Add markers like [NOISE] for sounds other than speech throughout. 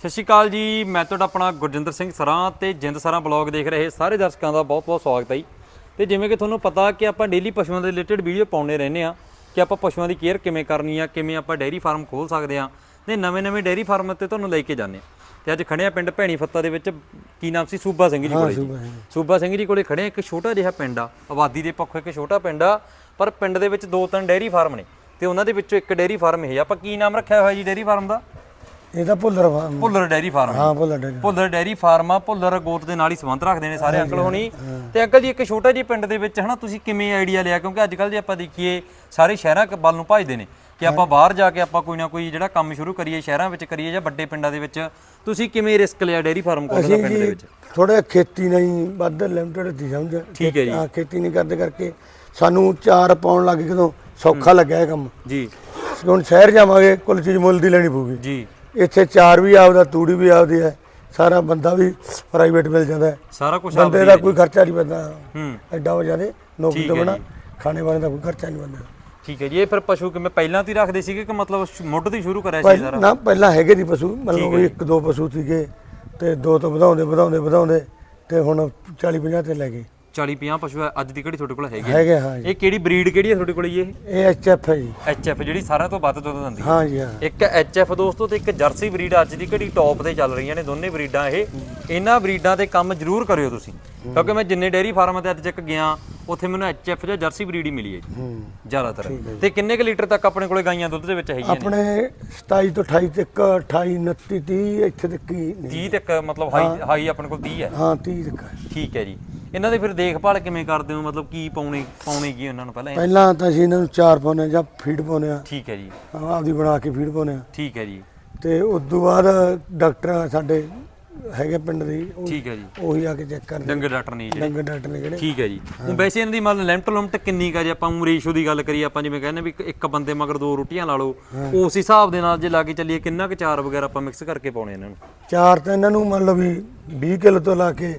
ਸਤਿ ਸ਼੍ਰੀ ਅਕਾਲ ਜੀ ਮੈਂ ਤੁਹਾਡਾ ਆਪਣਾ ਗੁਰਜਿੰਦਰ ਸਿੰਘ ਸਰਾਂ ਤੇ ਜਿੰਦ ਸਰਾਂ ਬਲੌਗ ਦੇਖ ਰਹੇ ਸਾਰੇ ਦਰਸ਼ਕਾਂ ਦਾ ਬਹੁਤ-ਬਹੁਤ ਸਵਾਗਤ ਹੈ ਜੀ। ਤੇ ਜਿਵੇਂ ਕਿ ਤੁਹਾਨੂੰ ਪਤਾ ਕਿ ਆਪਾਂ ਡੇਲੀ ਪਸ਼ੂਆਂ ਦੇ ਰਿਲੇਟਡ ਵੀਡੀਓ ਪਾਉਂਦੇ ਰਹਿੰਦੇ ਆ ਕਿ ਆਪਾਂ ਪਸ਼ੂਆਂ ਦੀ ਕੇਅਰ ਕਿਵੇਂ ਕਰਨੀ ਆ ਕਿਵੇਂ ਆਪਾਂ ਡੇਅਰੀ ਫਾਰਮ ਖੋਲ ਸਕਦੇ ਆ ਤੇ ਨਵੇਂ-ਨਵੇਂ ਡੇਅਰੀ ਫਾਰਮ ਤੇ ਤੁਹਾਨੂੰ ਲੈ ਕੇ ਜਾਂਦੇ ਆ ਤੇ ਅੱਜ ਖੜੇ ਆ ਪਿੰਡ ਭੈਣੀ ਫੱਤਾ ਦੇ ਵਿੱਚ ਕੀ ਨਾਮ ਸੀ? ਸੂਬਾ ਸਿੰਘ ਜੀ ਕੋਲੇ ਜੀ। ਸੂਬਾ ਸਿੰਘ ਜੀ। ਕੋਲੇ ਖੜੇ ਆ ਇੱਕ ਛੋਟਾ ਜਿਹਾ ਪਿੰਡ ਆ ਆਬਾਦੀ ਦੇ ਪੱਖੋਂ ਇੱਕ ਛੋਟਾ ਪਿੰਡ ਆ ਪਰ ਪਿੰਡ ਦੇ ਵਿੱਚ ਦੋ ਤਿੰਨ ਡੇਅਰੀ ਫਾਰਮ ਨੇ ਤੇ ਉਹਨਾਂ ਦੇ ਵਿੱਚੋਂ ਇੱਕ ਡੇਅਰੀ ਫਾਰਮ ਇਹ ਆ। ਆਪਾਂ ਕੀ ਨਾਮ ਰੱਖਿਆ ਹੋਇਆ ਜੀ ਡੇਅਰੀ ਫਾਰਮ ਦਾ? ਇਹ ਤਾਂ Bhullar farm Bhullar dairy farm ਹਾਂ Bhullar dairy Bhullar dairy farm ਆ ਭੁੱਲਰ ਗੋਤ ਦੇ ਨਾਲ ਹੀ ਸੰਬੰਧ ਰੱਖਦੇ ਨੇ ਸਾਰੇ ਅੰਕਲ ਹੋਣੀ। ਤੇ ਅੰਕਲ ਜੀ ਇੱਕ ਛੋਟਾ ਜੀ ਪਿੰਡ ਦੇ ਵਿੱਚ ਹਨਾ ਤੁਸੀਂ ਕਿਵੇਂ ਆਈਡੀਆ ਲਿਆ? ਕਿਉਂਕਿ ਅੱਜ ਕੱਲ ਜੇ ਆਪਾਂ ਦੇਖੀਏ ਸਾਰੇ ਸ਼ਹਿਰਾਂ ਕ- ਵੱਲ ਨੂੰ ਭਜਦੇ ਨੇ ਕਿ ਆਪਾਂ ਬਾਹਰ ਜਾ ਕੇ ਆਪਾਂ ਕੋਈ ਨਾ ਕੋਈ ਜਿਹੜਾ ਕੰਮ ਸ਼ੁਰੂ ਕਰੀਏ ਸ਼ਹਿਰਾਂ ਵਿੱਚ ਕਰੀਏ ਜਾਂ ਵੱਡੇ ਪਿੰਡਾਂ ਦੇ ਵਿੱਚ ਤੁਸੀਂ ਕਿਵੇਂ ਰਿਸਕ ਲਿਆ ਡੈਰੀ ਫਾਰਮ ਖੋਲ੍ਹਣ ਦਾ ਪਿੰਡ ਦੇ ਵਿੱਚ? ਥੋੜੇ ਖੇਤੀ ਨਹੀਂ ਵੱਧ ਲਿਮਟਿਡ ਸੀ ਸਮਝ। ਠੀਕ ਹੈ ਜੀ। ਹਾਂ ਖੇਤੀ ਨਹੀਂ ਕਰਦੇ ਕਰਕੇ ਸਾਨੂੰ ਚਾਰ ਪਾਉਣ ਲੱਗ ਗਏ ਕਦੋਂ ਸੌਖਾ ਲੱਗਿਆ ਇਹ ਕੰਮ। ਜੀ। ਹੁਣ ਸ਼ਹਿਰ ਜਾਵਾਂਗੇ ਕੁੱਲ ਚੀਜ਼ ਮੁੱਲ ਦੀ ਲੈਣੀ ਪਊਗੀ। ਜੀ। ਇੱਥੇ ਚਾਰ ਵੀ ਆਪਦਾ ਤੂੜੀ ਵੀ ਆਪਦੀ ਹੈ ਸਾਰਾ ਬੰਦਾ ਵੀ ਪ੍ਰਾਈਵੇਟ ਮਿਲ ਜਾਂਦਾ ਹੈ। ਸਾਰਾ ਕੁਝ ਬੰਦੇ ਦਾ ਕੋਈ ਖਰਚਾ ਨਹੀਂ ਪੈਂਦਾ। ਹੂੰ। ਐਡਾ ਹੋ ਜਾਦੇ ਨੌਕਰੀ ਤੋਂ ਬਣਾ। ਖਾਣੇ ਵਾਲੇ ਦਾ ਕੋਈ ਖਰਚਾ ਨਹੀਂ ਪੈਂਦਾ। ਠੀਕ ਹੈ ਜੀ ਇਹ ਫਿਰ ਪਸ਼ੂ ਕਿਵੇਂ ਪਹਿਲਾਂ ਤੋਂ ਰੱਖਦੇ ਸੀਗੇ ਕਿ ਮਤਲਬ ਮੁੱਢ ਤੋਂ ਸ਼ੁਰੂ ਕਰਿਆ ਸੀ ਸਾਰਾ? ਨਾ ਪਹਿਲਾਂ ਹੈਗੇ ਦੀ ਪਸ਼ੂ ਮਤਲਬ ਇੱਕ ਦੋ ਪਸ਼ੂ ਸੀਗੇ ਤੇ ਦੋ ਤੋਂ ਵਧਾਉਂਦੇ ਵਧਾਉਂਦੇ ਵਧਾਉਂਦੇ ਤੇ ਹੁਣ 40 50 ਤੇ ਲੈ ਗਏ। 40 50 ਪਸ਼ੂ ਹੈ, ਅੱਜ ਦੀ ਘੜੀ ਤੁਹਾਡੇ ਕੋਲ ਹੈਗੇ ਹੈਗੇ ਹਾਂ ਜੀ। ਇਹ ਕਿਹੜੀ ਬਰੀਡ ਕਿਹੜੀ ਹੈ ਤੁਹਾਡੇ ਕੋਲ ਜੀ ਇਹ? ਇਹ ਐਚਐਫ ਹੈ ਜੀ। ਐਚਐਫ ਜਿਹੜੀ ਸਾਰਿਆਂ ਤੋਂ ਵੱਧ ਦੁੱਧ ਦਿੰਦੀ ਹੈ ਹਾਂ ਜੀ ਹਾਂ। ਇੱਕ ਐਚਐਫ ਦੋਸਤੋ ਤੇ ਇੱਕ ਜਰਸੀ ਬਰੀਡ ਅੱਜ ਦੀ ਘੜੀ ਟੌਪ ਤੇ ਚੱਲ ਰਹੀਆਂ ਨੇ ਦੋਨੇ ਬਰੀਡਾਂ ਇਹ। ਇਹਨਾਂ ਬਰੀਡਾਂ ਤੇ ਕੰਮ ਜ਼ਰੂਰ ਕਰਿਓ ਤੁਸੀਂ ਕਿਉਂਕਿ ਮੈਂ ਜਿੰਨੇ ਡੇਅਰੀ ਫਾਰਮ ਤੇ ਅੱਜ ਤੱਕ ਗਿਆ ਉੱਥੇ ਮੈਨੂੰ ਐਚਐਫ ਜਾਂ ਜਰਸੀ ਬਰੀਡ ਹੀ ਮਿਲੀ ਹੈ ਜੀ ਜ਼ਿਆਦਾਤਰ। ਤੇ ਕਿੰਨੇ ਕੁ ਲੀਟਰ ਤੱਕ ਆਪਣੇ ਕੋਲੇ ਗਾਈਆਂ ਦੁੱਧ ਦੇ ਵਿੱਚ ਹੈਗੀਆਂ ਆਪਣੇ 27 ਤੋਂ 28 ਤੱਕ 28 29 30 ਇੱਥੇ ਤੱਕ ਹੀ ਨੇ। 30 ਤੱਕ ਮਤਲਬ ਹਾਈ ਹਾਈ ਆਪਣੇ ਕੋਲ 30 ਹੈ। ਹਾਂ 30 ਤੱਕ। ਠੀਕ ਹੈ ਜੀ। ਇਹਨਾਂ ਦੀ ਫਿਰ ਦੇਖਭਾਲ ਕਿਵੇਂ ਕਰਦੇ ਹੋ? ਮਤਲਬ ਕੀ ਪਾਉਣੀ ਪਾਉਣੀ ਕੀ ਉਹਨਾਂ ਨੂੰ ਪਹਿਲਾਂ? ਪਹਿਲਾਂ ਤਾਂ ਅਸੀਂ ਇਹਨਾਂ ਨੂੰ ਚਾਰ ਪਾਉਂਦੇ ਹਾਂ ਜਾਂ ਫੀਡ ਪਾਉਂਦੇ ਆ ਠੀਕ ਹੈ ਜੀ। ਆਪਦੀ ਬਣਾ ਕੇ ਫੀਡ ਪਾਉਂਦੇ ਆ ਠੀਕ ਹੈ ਜੀ। ਤੇ ਉਸ ਤੋਂ ਬਾਅਦ ਡਾਕਟਰ ਸਾਡੇ ਹੈਗੇ ਪਿੰਡ ਦੇ ਉਹ- ਠੀਕ ਹੈ ਜੀ। ਉਹੀ ਆ ਕੇ ਚੈੱਕ ਕਰਦੇ ਡੰਗਰ ਡਾਕਟਰ ਨਹੀਂ ਜਿਹੜੇ। ਡੰਗਰ ਡਾਕਟਰ ਨੇ ਜਿਹੜੇ। ਠੀਕ ਹੈ ਜੀ। ਹੁਣ ਵੈਸੇ ਇਹਨਾਂ ਦੀ ਮਤਲਬ ਲਿਮਟ ਲਿਮਟ ਕਿੰਨੀ ਕਾ ਜੇ ਆਪਾਂ ਉਹ ਰੇਸ਼ੋ ਦੀ ਗੱਲ ਕਰੀਏ ਆਪਾਂ ਜਿਵੇਂ ਕਹਿੰਦੇ ਵੀ ਇੱਕ- ਇੱਕ ਬੰਦੇ ਮਗਰ ਦੋ ਰੋਟੀਆਂ ਲਾ ਲਓ ਉਸ ਹਿਸਾਬ ਦੇ ਨਾਲ ਜੇ ਲਾ ਕੇ ਚੱਲੀਏ ਕਿੰਨਾ ਕੁ ਚਾਰ ਵਗੈਰਾ ਆਪਾਂ ਮਿਕਸ ਕਰਕੇ ਪਾਉਣੇ ਇਹਨਾਂ ਨੂੰ? ਚਾਰ ਤਾਂ ਇਹਨਾਂ ਨੂੰ ਮੰਨ ਲਓ ਵੀ 20 ਕਿਲੋ ਤੋਂ ਲਾ ਕੇ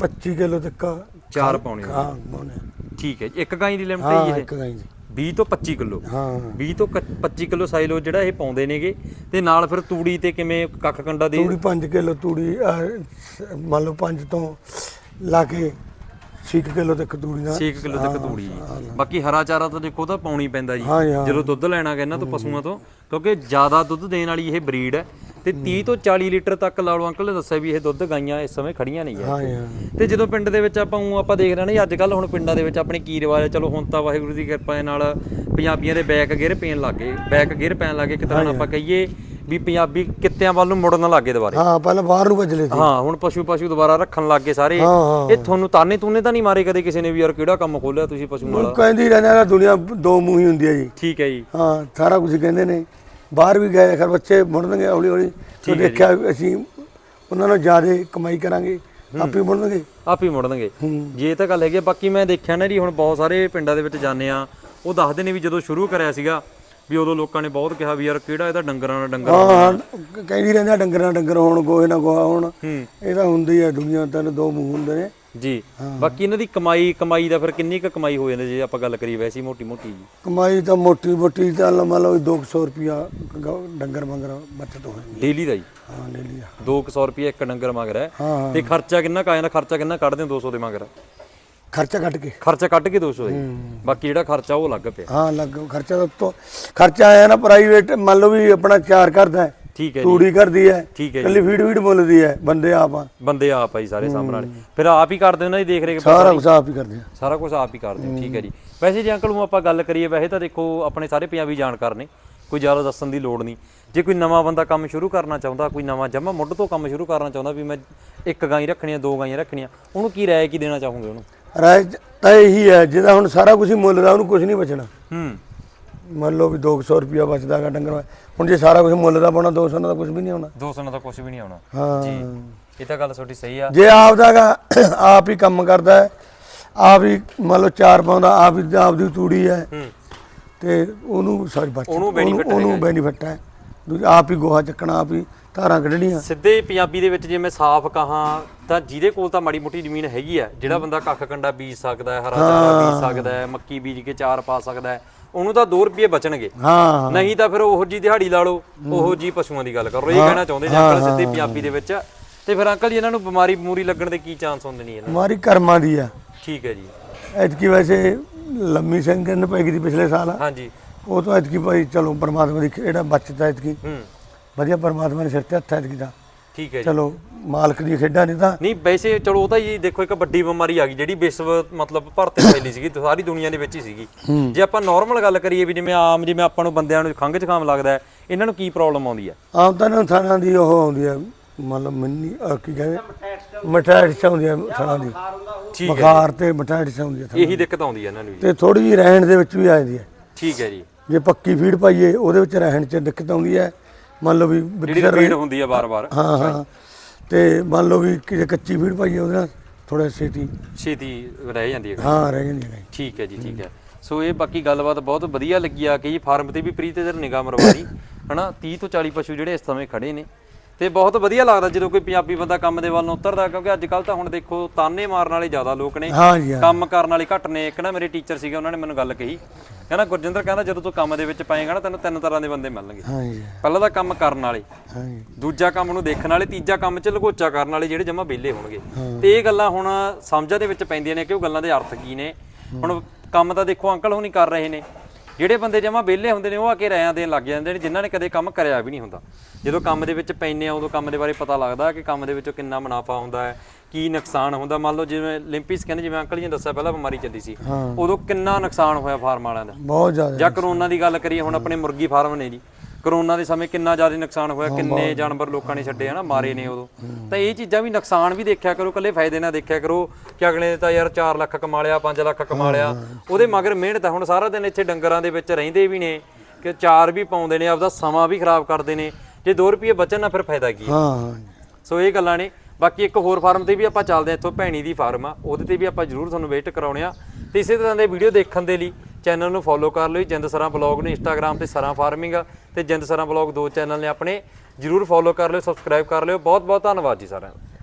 25 ਕਿਲੋ ਤੱਕ ਚਾਰ ਪਾਉਣੇ ਆ। ਹਾਂ ਪਾਉਂਦੇ ਆ। ਠੀਕ ਹੈ ਜੀ। ਇੱਕ ਗਾਈ ਦੀ ਲਿਮਟ ਹੈ ਹਾਂ ਜੀ ਇੱਕ ਗਾਈ ਦੀ। 20 ਤੋਂ 25 ਕਿਲੋ। ਹਾਂ। 20 ਤੋਂ ਕ- 25 ਕਿਲੋ ਸਾਈਲੋ ਜਿਹੜਾ ਇਹ ਪਾਉਂਦੇ ਨੇਗੇ। ਤੇ ਨਾਲ ਫਿਰ ਤੂੜੀ ਤੇ ਕਿਵੇਂ ਕੱਖ ਕੰਡਾ ਦੇ? ਤੂੜੀ 5 ਕਿਲੋ ਤੂੜੀ ਅਹ, ਸ- ਮੰਨ ਲਓ 5 ਤੋਂ ਲਾ ਕੇ 6 ਕਿਲੋ ਤੱਕ ਤੂੜੀ ਨਾਲ। 6 ਕਿਲੋ ਤੱਕ ਤੂੜੀ। ਜੀ ਬਾਕੀ ਹਰਾ ਚਾਰਾ ਤਾਂ ਦੇਖੋ ਤਾਂ ਪਾਉਣੀ ਪੈਂਦਾ ਜੀ। ਹਾਂ ਜੀ, ਹਾਂ। ਜਦੋਂ ਦੁੱਧ ਲੈਣਾ ਗਾ ਇਹਨਾਂ ਤੋਂ ਪਸ਼ੂਆਂ ਤੋਂ। ਕਿਉਂਕਿ ਜ਼ਿਆਦਾ ਦੁੱਧ ਦੇਣ ਵਾਲੀ ਇਹ ਬਰੀਡ ਹੈ। ਤੇ 30 ਤੋਂ 40 ਲੀਟਰ ਤੱਕ ਲਾ ਲਓ ਅੰਕਲ ਨੇ ਦੱਸਿਆ ਵੀ ਇਹ ਦੁੱਧ ਗਾਈਆਂ ਇਸ ਸਮੇਂ ਖੜੀਆਂ ਨਹੀਂ ਹੈ। ਹਾਂ ਹਾਂ। ਤੇ ਜਦੋਂ ਪਿੰਡ ਦੇ ਵਿੱਚ ਆਪਾਂ ਊਂ ਆਪਾਂ ਦੇਖ ਰਹੇ ਨੇ ਅੱਜ ਕੱਲ ਹੁਣ ਪਿੰਡਾਂ ਦੇ ਵਿੱਚ ਆਪਣੇ ਕੀ ਰਿਵਾਜ ਹੈ ਚਲੋ ਹੁਣ ਤਾਂ ਵਾਹਿਗੁਰੂ ਦੀ ਕਿਰਪਾ ਨਾਲ ਪੰਜਾਬੀਆਂ ਦੇ ਬੈਕ ਗੇਅਰ ਪੈਣ ਲੱਗੇ ਬੈਕ ਗੇਅਰ ਪੈਣ ਲੱਗੇ ਤਰ੍ਹਾਂ ਨਾਲ ਆਪਾਂ ਕਹੀਏ ਵੀ ਪੰਜਾਬੀ ਕਿੱਤਿਆਂ ਵੱਲ ਨੂੰ ਮੁੜਨ ਲੱਗੇ ਦੁਬਾਰੇ। ਹਾਂ ਪਹਿਲਾਂ ਬਾਹਰ ਨੂੰ ਭੱਜ ਲਏ ਸੀ। ਹਾਂ ਹੁਣ ਪਸ਼ੂ ਪਸ਼ੂ ਦੁਬਾਰਾ ਰੱਖਣ ਲੱਗੇ ਸਾਰੇ। ਇਹ ਤੁਹਾਨੂੰ ਤਾਨੇ ਤੂਨੇ ਤਾਂ ਨਹੀਂ ਮਾਰੇ ਕਦੇ ਕਿਸੇ ਨੇ ਵੀ ਯਾਰ ਕਿਹੜਾ ਕੰਮ ਖੋਲਿਆ ਤੁਸੀਂ ਪਸ਼ੂ ਨਾਲ? ਉਹ ਕਹਿੰਦੀ ਰਹਿੰਦੇ ਆ ਦੁਨੀਆ ਦੋ ਮੂੰਹ ਹੀ ਹੁੰਦੀ ਹੈ ਜੀ। ਠੀਕ ਹੈ ਜੀ। ਹਾਂ ਸਾਰਾ ਕੁਝ ਕਹਿੰਦੇ ਨੇ। ਬਾਹਰ ਵੀ ਗਏ ਖਰ ਬੱਚੇ ਮੁੜਨਗੇ ਹੌਲੀ ਹੌਲੀ। ਤੇ ਦੇਖਿਆ ਵੀ ਅਸੀਂ ਉਹਨਾਂ ਨਾਲ ਜ਼ਿਆਦਾ ਕਮਾਈ ਕਰਾਂਗੇ ਆਪੇ ਮੁੜਨਗੇ। ਆਪ ਹੀ ਮੁੜਨਗੇ। ਹੂੰ। ਜੀ ਇਹ ਤਾਂ ਗੱਲ ਹੈਗੀ ਆ। ਬਾਕੀ ਮੈਂ ਦੇਖਿਆ ਨਾ ਜੀ ਹੁਣ ਬਹੁਤ ਸਾਰੇ ਪਿੰਡਾਂ ਦੇ ਵਿੱਚ ਜਾਂਦੇ ਆ। ਉਹ ਦੱਸਦੇ ਨੇ ਵੀ ਜਦੋਂ ਸ਼ੁਰੂ ਕਰਿਆ ਸੀਗਾ ਵੀ ਉਦੋਂ ਲੋਕਾਂ ਨੇ ਬਹੁਤ ਕਿਹਾ ਵੀ ਯਾਰ ਕਿਹੜਾ ਇਹਦਾ ਡੰਗਰਾਂ ਨਾਲ ਡੰਗਰ ਹਾਂ ਹਾਂ ਕਹਿੰਦੀ ਰਹਿੰਦੇ ਆ ਡੰਗਰਾਂ ਡੰਗਰ ਹੋਣ ਗੋਹੇ ਨਾ ਗੋਹਾ ਹੋਣ। ਹੂੰ। ਇਹ ਤਾਂ ਹੁੰਦੀ ਹੈ ਦੁਨੀਆ ਤਾਂ ਦੋ ਮੂੰਹ ਹੁੰਦੇ ਨੇ। ਜੀ। ਬਾਕੀ ਇਹਨਾਂ ਦੀ ਕਮਾਈ ਕਮਾਈ ਦਾ ਫਿਰ ਕਿੰਨੀ ਕੁ ਕਮਾਈ ਹੋ ਜਾਂਦੀ ਜੇ ਆਪਾਂ ਗੱਲ ਕਰੀਏ ਵੈਸੀ ਮੋਟੀ ਮੋਟੀ ਜੀ? ਕਮਾਈ ਤਾਂ ਮੋਟੀ ਮੋਟੀ ਤਾਂ ਮੰਨ ਲਓ 200 ਰੁਪਿਆ ਡੰਗਰ ਮੰਗਰ ਬਚਤ ਹੋ ਜਾਂਦੀ ਡੇਲੀ ਦਾ ਜੀ? ਹਾਂ ਲੈ ਲਿਆ 200 ਰੁਪਏ ਇੱਕ ਡੰਗਰ ਮੰਗ ਰਿਹਾ ਹਾਂ ਤੇ ਖਰਚਾ ਕਿੰਨਾ ਕਾ ਜਾਂਦਾ? ਖਰਚਾ ਕਿੰਨਾ ਕੱਢਦੇ ਹੋ 200 ਦੇ ਮੰਗਰ? ਖਰਚਾ ਕੱਟ ਕੇ। ਖਰਚਾ ਕੱਢ ਕੇ 200 ਦੇ ਬਾਕੀ ਜਿਹੜਾ ਖਰਚਾ ਉਹ ਲੱਗ ਪਿਆ। ਹਾਂ ਲੱਗ ਖਰਚਾ ਤਾਂ ਖਰਚਾ ਆਇਆ ਨਾ ਪ੍ਰਾਈਵੇਟ ਮੰਨ ਲਓ ਵੀ ਆਪਣਾ ਚਾਰ ਕਰਦਾ ਹੈ। ਠੀਕ ਹੈ ਜੀ। ਤੂੜੀ ਕਰਦੀ ਹੈ ਠੀਕ ਹੈ ਜੀ। ਕੱਲੀ ਫੀਡ ਫੀਡ ਮੁੱਲਦੀ ਹੈ ਬੰਦੇ ਆਪ ਆ। ਬੰਦੇ ਆਪ ਆ ਜੀ ਸਾਰੇ ਸਾਹਮਣੇ ਵਾਲੇ। ਫਿਰ ਆਪ ਹੀ ਕਰਦੇ ਉਹਨਾਂ ਦੀ ਦੇਖ ਰੇਖ ਸਾਰਾ ਕੁਝ ਆਪ ਹੀ ਕਰਦੇ ਆ। ਸਾਰਾ ਕੁਝ ਆਪ ਹੀ ਕਰਦੇ ਹੋ, ਠੀਕ ਹੈ ਜੀ। ਵੈਸੇ ਜੇ ਅੰਕਲ ਨੂੰ ਆਪਾਂ ਗੱਲ ਕਰੀਏ ਵੈਸੇ ਤਾਂ ਦੇਖੋ ਆਪਣੇ ਸਾਰੇ ਪੰਜਾਬੀ ਜਾਣਕਾਰ ਨੇ ਕੋਈ ਜ਼ਿਆਦਾ ਦੱਸਣ ਦੀ ਲੋੜ ਨਹੀਂ। ਜੇ ਕੋਈ ਨਵਾਂ ਬੰਦਾ ਕੰਮ ਸ਼ੁਰੂ ਕਰਨਾ ਚਾਹੁੰਦਾ ਕੋਈ ਨਵਾਂ ਜਮਾ ਮੁੱਢ ਤੋਂ ਕੰਮ ਸ਼ੁਰੂ ਕਰਨਾ ਚਾਹੁੰਦਾ ਵੀ ਮੈਂ ਇੱਕ ਗਾਈ ਰੱਖਣੀ ਆ ਦੋ ਗਾਈਆਂ ਰੱਖਣੀਆਂ ਉਹਨੂੰ ਕੀ ਰਾਏ ਕੀ ਦੇਣਾ ਚਾਹੋਗੇ ਉਹਨੂੰ? ਰਾਏ ਤਾਂ ਇਹੀ ਹੈ ਜਿਹਦਾ ਹੁਣ ਸਾਰਾ ਕੁਝ ਹੀ ਮੁੱਲ ਦਾ ਉਹਨੂੰ ਕੁਝ ਨਹੀਂ ਬਚਣਾ। ਹੂੰ। ਮੰਨ ਲਓ ਵੀ 200 ਰੁਪਿਆ ਬਚਦਾਗਾ ਡੰਗਰ ਦਾ। ਹੁਣ ਜੇ ਸਾਰਾ ਕੁਝ ਮੁੱਲ ਦਾ ਪਾਉਣਾ 200 ਨਾਲ ਤਾਂ ਕੁਝ ਵੀ ਨਹੀਂ ਆਉਣਾ। 200 ਨਾਲ ਤਾਂ ਕੁਝ ਵੀ ਨਹੀਂ ਆਉਣਾ। ਹਾਂ। ਜੀ। ਇਹ ਤਾਂ ਗੱਲ ਤੁਹਾਡੀ ਸਹੀ ਆ। ਜੇ ਆਪ ਦਾਗਾ ਆਪ ਹੀ ਕੰਮ ਕਰਦਾ ਹੈ ਆਪ ਹੀ ਮੰਨ ਲਓ ਚਾਰ ਪਾਉਂਦਾ ਆਪ ਹੀ ਆਪ ਦੀ ਤੂੜੀ ਹੈ। ਹੂੰ। ਤੇ ਉਹਨੂੰ ਸਾਰੀ ਉਹਨੂੰ benefit ਉਹਨੂੰ ਬੈਨੀਫਿਟ ਹੈ। ਦੂਜਾ ਆਪ ਹੀ ਗੋਹਾ ਚੱਕਣਾ ਆਪ ਹੀ ਧਾਰਾਂ ਕੱਢਣੀਆਂ। ਸਿੱਧੇ ਪੰਜਾਬੀ ਦੇ ਵਿੱਚ ਜੇ ਮੈਂ ਸਾਫ਼ ਕਹਾਂ ਤਾਂ ਜਿਹਦੇ ਕੋਲ ਤਾਂ ਮਾੜੀ ਮੋਟੀ ਜ਼ਮੀਨ ਹੈਗੀ ਆ ਜਿਹੜਾ ਬੰਦਾ ਕੱਖ ਕੰਡਾ ਬੀਜ ਸਕਦਾ ਹੈ ਹਰਾ ਚਾਰਾ ਬੀਜ ਸਕਦਾ ਹੈ ਮੱਕੀ ਬੀਜ ਕੇ ਚਾਰ ਪਾ ਸਕਦਾ ਹੈ ਉਹਨੂੰ ਤਾਂ 2 ਰੁਪਏ ਬਚਣਗੇ। ਹਾਂ। ਨਹੀਂ ਤਾਂ ਫਿਰ ਉਹੋ ਜੀ ਦਿਹਾੜੀ ਲਾ ਲਓ ਉਹੋ ਜੀ ਪਸ਼ੂਆਂ ਦੀ ਗੱਲ ਕਰੋ ਇਹ ਕਹਿਣਾ ਚਾਹੁੰਦੇ ਨੇ ਅੰਕਲ ਸਿੱਧੇ ਪੰਜਾਬੀ ਦੇ ਵਿੱਚ। ਤੇ ਫਿਰ ਅੰਕਲ ਜੀ ਇਹਨਾਂ ਨੂੰ ਬਿਮਾਰੀ ਬਮੂਰੀ ਲੱਗਣ ਦੇ ਕੀ ਚਾਂਸ ਹੁੰਦੇ ਨੇ ਇਹਨਾਂ ਹਮਾਰੀ ਕਰਮਾਂ ਦੀ ਆ। ਠੀਕ ਹੈ ਜੀ। ਐਤਕੀ ਵੈਸੇ ਲੰਮੀ ਸੰਗਨ ਪੈ ਗਈ ਸੀ ਪਿਛਲੇ ਸਾਲ। ਹਾਂਜੀ। ਉਹ ਤੋਂ ਐਤਕੀ ਭਾਈ ਚਲੋ ਪਰਮਾਤਮਾ ਦੀ ਜਿਹੜਾ ਬਚਦਾ ਐਤਕੀ। ਹੂੰ। ਵਧੀਆ ਪਰਮਾਤਮਾ ਨੇ ਸਿਰ ਤੇ ਹੱਥ ਐਤਕੀ ਦਾ ਠੀਕ ਹੈ ਜੀ। ਚਲੋ ਮਾਲਕ ਦੀ ਖੇਡਾਂ ਨੇ ਤਾਂ। ਨਹੀਂ ਵੈਸੇ ਚਲੋ ਉਹ ਤਾਂ ਜੀ ਦੇਖੋ ਇੱਕ ਵੱਡੀ ਬਿਮਾਰੀ ਆ ਗਈ ਜਿਹੜੀ ਵਿਸ਼ਵ ਮਤਲਬ ਭਰਤੇ ਫੈਲੀ ਸੀਗੀ ਤੇ ਸਾਰੀ ਦੁਨੀਆ ਦੇ ਵਿੱਚ ਹੀ ਸੀਗੀ। ਜੇ ਆਪਾਂ ਨਾਰਮਲ ਗੱਲ ਕਰੀਏ ਵੀ ਜਿਵੇਂ ਆਮ ਜਿਵੇਂ ਆਪਾਂ ਨੂੰ ਬੰਦਿਆਂ ਨੂੰ ਖੰਘ ਜ਼ੁਕਾਮ ਲੱਗਦਾ ਹੈ ਇਹਨਾਂ ਨੂੰ ਕੀ ਪ੍ਰੋਬਲਮ ਆਉਂਦੀ ਹੈ? ਆਮ ਤਾਂ ਥਾਣਾ ਦੀ ਉਹ ਆਉਂਦੀ ਹੈ ਮਤਲਬ ਮਿੰਨੀ ਅਹ ਕੀ ਕਹਿੰਦੇ? ਮਟਾਇਟਸ ਆਉਂਦੀ ਹੈ ਥਾਣਾ ਦੀ। ਠੀਕ ਹੈ ਬੁਖਾਰ ਤੇ ਮਟਾਇਟਸ ਆਉਂਦੀ ਹੈ ਥਾਣਾ ਇਹੀ ਦਿੱਕਤ ਆਉਂਦੀ ਹੈ ਇਹਨਾਂ ਨੂੰ ਜੀ। ਤੇ ਥੋੜੀ ਜਿਹੀ ਰਹਿਣ ਦੇ ਵਿੱਚ ਵੀ ਆ ਜਾਂਦੀ ਹੈ। ਠੀਕ ਹੈ ਜੀ। ਜੇ ਪੱਕੀ ਫੀਡ ਪਾਈਏ ਉਹਦੇ ਵਿੱਚ ਰਹਿਣ 'ਚ ਦਿੱਕਤ ਆਉਂਦੀ ਹੈ। ਮੰਨ ਲਓ ਵੀ ਜਿਹੜੀ ਰਿਪੀਟ ਹੁੰਦੀ ਹੈ ਵਾਰ-ਵਾਰ। ਹਾਂ ਹਾਂ ਤੇ ਮੰਨ ਲਓ ਵੀ ਕਿ ਜੇ ਕੱਚੀ ਫੀਡ ਪਾਈਏ ਉਹਦੇ ਨਾਲ ਥੋੜਾ ਛੇਤੀ। ਛੇਤੀ ਰਹਿ ਜਾਂਦੀ ਹੈ। ਹਾਂ ਰਹਿ ਜਾਂਦੀ ਹੈ ਠੀਕ ਹੈ ਜੀ ਠੀਕ ਹੈ। ਸੋ ਇਹ ਬਾਕੀ ਗੱਲਬਾਤ ਬਹੁਤ ਵਧੀਆ ਲੱਗੀ ਆ ਕਿ ਜੀ ਫਾਰਮ ਤੇ ਵੀ ਪ੍ਰੀਤ ਇਧਰ ਨਿਗਾਹ ਮਰਵਾਈ [COUGHS] ਹਨਾ 30 ਤੋਂ 40 ਪਸ਼ੂ ਜਿਹੜੇ ਇਸ ਸਮੇਂ ਖੜੇ ਨੇ। ਤੇ ਬਹੁਤ ਵਧੀਆ ਲੱਗਦਾ ਜਦੋਂ ਕੋਈ ਪੰਜਾਬੀ ਬੰਦਾ ਕੰਮ ਦੇ ਵੱਲ ਨੂੰ ਉਤਰਦਾ ਕਿਉਂਕਿ ਅੱਜ ਕੱਲ ਤਾਂ ਹੁਣ ਦੇਖੋ ਤਾਨੇ ਮਾਰਨ ਵਾਲੇ ਜ਼ਿਆਦਾ ਲੋਕ ਨੇ। ਹਾਂ ਕੰਮ ਕਰਨ ਵਾਲੇ ਘੱਟ ਨੇ। ਇੱਕ ਨਾ ਮੇਰੇ ਟੀਚਰ ਸੀਗੇ ਉਹਨਾਂ ਨੇ ਮੈਨੂੰ ਗੱਲ ਕਹੀ। ਕਹਿੰਦਾ ਗੁਰਜਿੰਦਰ ਕਹਿੰਦਾ ਜਦੋਂ ਤੂੰ ਕੰਮ ਦੇ ਵਿੱਚ ਪਏਗਾ ਨਾ ਤੈਨੂੰ ਤਿੰਨ ਤਰ੍ਹਾਂ ਦੇ ਬੰਦੇ ਮਿਲਣਗੇ। ਹਾਂ ਜੀ। ਪਹਿਲਾਂ ਤਾਂ ਕੰਮ ਕਰਨ ਵਾਲੇ ਦੂਜਾ ਕੰਮ ਨੂੰ ਦੇਖਣ ਵਾਲੇ ਤੀਜਾ ਕੰਮ 'ਚ ਲਗੋਚਾ ਕਰਨ ਵਾਲੇ ਜਿਹੜੇ ਜਮਾ ਵਿਹਲੇ ਹੋਣਗੇ। ਤੇ ਇਹ ਗੱਲਾਂ ਹੁਣ ਸਮਝਾਂ ਦੇ ਵਿੱਚ ਪੈਂਦੀਆਂ ਨੇ ਕਿ ਉਹ ਗੱਲਾਂ ਦੇ ਅਰਥ ਕੀ ਨੇ। ਹੁਣ ਕੰਮ ਤਾਂ ਦੇਖੋ ਅੰਕਲ ਹੁਣੀ ਕਰ ਰਹੇ ਨੇ। ਜਿਹੜੇ ਬੰਦੇ ਜਮਾ ਵਿਹਲੇ ਹੁੰਦੇ ਨੇ ਉਹ ਆ ਕੇ ਰਾਇਆਂ ਦੇਣ ਲੱਗ ਜਾਂਦੇ ਨੇ ਜਿਨ੍ਹਾਂ ਨੇ ਕਦੇ ਕੰਮ ਕਰਿਆ ਵੀ ਨਹੀਂ ਹੁੰਦਾ। ਜਦੋਂ ਕੰਮ ਦੇ ਵਿੱਚ ਪੈਂਦੇ ਆ ਉਦੋਂ ਕੰਮ ਦੇ ਬਾਰੇ ਪਤਾ ਲੱਗਦਾ ਕਿ ਕੰਮ ਦੇ ਵਿੱਚੋਂ ਕਿੰਨਾ ਮੁਨਾਫਾ ਹੁੰਦਾ ਹੈ ਕੀ ਨੁਕਸਾਨ ਹੁੰਦਾ। ਮੰਨ ਲਓ ਜਿਵੇਂ ਲਿੰਪੀਸ ਕਹਿੰਦੇ ਜਿਵੇਂ ਅੰਕਲ ਜੀ ਨੇ ਦੱਸਿਆ ਪਹਿਲਾਂ ਬਿਮਾਰੀ ਚੱਲੀ ਸੀ। ਉਦੋਂ ਕਿੰਨਾ ਨੁਕਸਾਨ ਹੋਇਆ ਫਾਰਮ ਵਾਲਿਆਂ ਦਾ। ਬਹੁਤ ਜ਼ਿਆਦਾ ਜਾਂ ਕਰੋਨਾ ਦੀ ਗੱਲ ਕਰੀਏ ਹੁਣ ਆਪਣੇ ਮੁਰਗੀ ਫਾਰਮ ਨੇ ਜੀ। ਕਰੋਨਾ ਦੇ ਸਮੇਂ ਕਿੰਨਾ ਜ਼ਿਆਦਾ ਨੁਕਸਾਨ ਹੋਇਆ ਕਿੰਨੇ ਜਾਨਵਰ ਲੋਕਾਂ ਨੇ ਛੱਡੇ ਹਨਾ ਮਾਰੇ ਨੇ ਉਦੋਂ। ਤਾਂ ਇਹ ਚੀਜ਼ਾਂ ਵੀ ਨੁਕਸਾਨ ਵੀ ਦੇਖਿਆ ਕਰੋ ਕੱਲੇ ਫਾਇਦੇ ਨਾ ਦੇਖਿਆ ਕਰੋ ਕਿ ਅਗਲੇ ਨੇ ਤਾਂ ਯਾਰ 4 ਲੱਖ ਕਮਾ ਲਿਆ 5 ਲੱਖ ਕਮਾ ਲਿਆ। ਉਹਦੇ ਮਗਰ ਮਿਹਨਤ ਆ ਹੁਣ ਸਾਰਾ ਦਿਨ ਇੱਥੇ ਡੰਗਰਾਂ ਦੇ ਵਿੱਚ ਰਹਿੰਦੇ ਵੀ ਨੇ ਕਿ ਚਾਰ ਵੀ ਪਾਉਂਦੇ ਨੇ ਆਪਦਾ ਸਮਾਂ ਵੀ ਖਰਾਬ ਕਰਦੇ ਨੇ। ਜੇ 2 ਰੁਪਏ ਬਚਣ ਨਾ ਫਿਰ ਫਾਇਦਾ ਕੀ ਹੈ ਹਾਂ ਹਾਂ। ਸੋ ਇਹ ਗੱਲਾਂ ਨੇ। ਬਾਕੀ ਇੱਕ ਹੋਰ ਫਾਰਮ ਤੇ ਵੀ ਆਪਾਂ ਚੱਲਦੇ ਹਾਂ ਇੱਥੋਂ ਭੈਣੀ ਦੀ ਫਾਰਮ ਆ ਉਹਦੇ ਤੇ ਵੀ ਆਪਾਂ ਜਰੂਰ ਤੁਹਾਨੂੰ ਵੇਟ ਕਰਾਉਣੇ ਆ। ਤੇ ਇਸੇ ਤਰ੍ਹਾਂ ਦੇ ਵੀਡੀਓ ਦੇਖਣ ਦੇ ਲਈ ਚੈਨਲ ਨੂੰ ਫੋਲੋ ਕਰ ਲਓ ਜਿੰਦ ਸਰਾਂ ਬਲੌਗ ਨੇ ਇੰਸਟਾਗ੍ਰam ਤੇ ਸਰਾਂ ਫਾਰਮਿੰਗ ਆ। ਤੇ ਜਿੰਦ ਸਰਾਂ ਬਲੌਗ ਦੋ ਚੈਨਲ ਨੇ ਆਪਣੇ, ਜਰੂਰ ਫੋਲੋ ਕਰ ਲਿਓ ਸਬਸਕ੍ਰਾਈਬ ਕਰ ਲਿਓ। ਬਹੁਤ ਬਹੁਤ ਧੰਨਵਾਦ ਜੀ ਸਾਰਿਆਂ ਦਾ।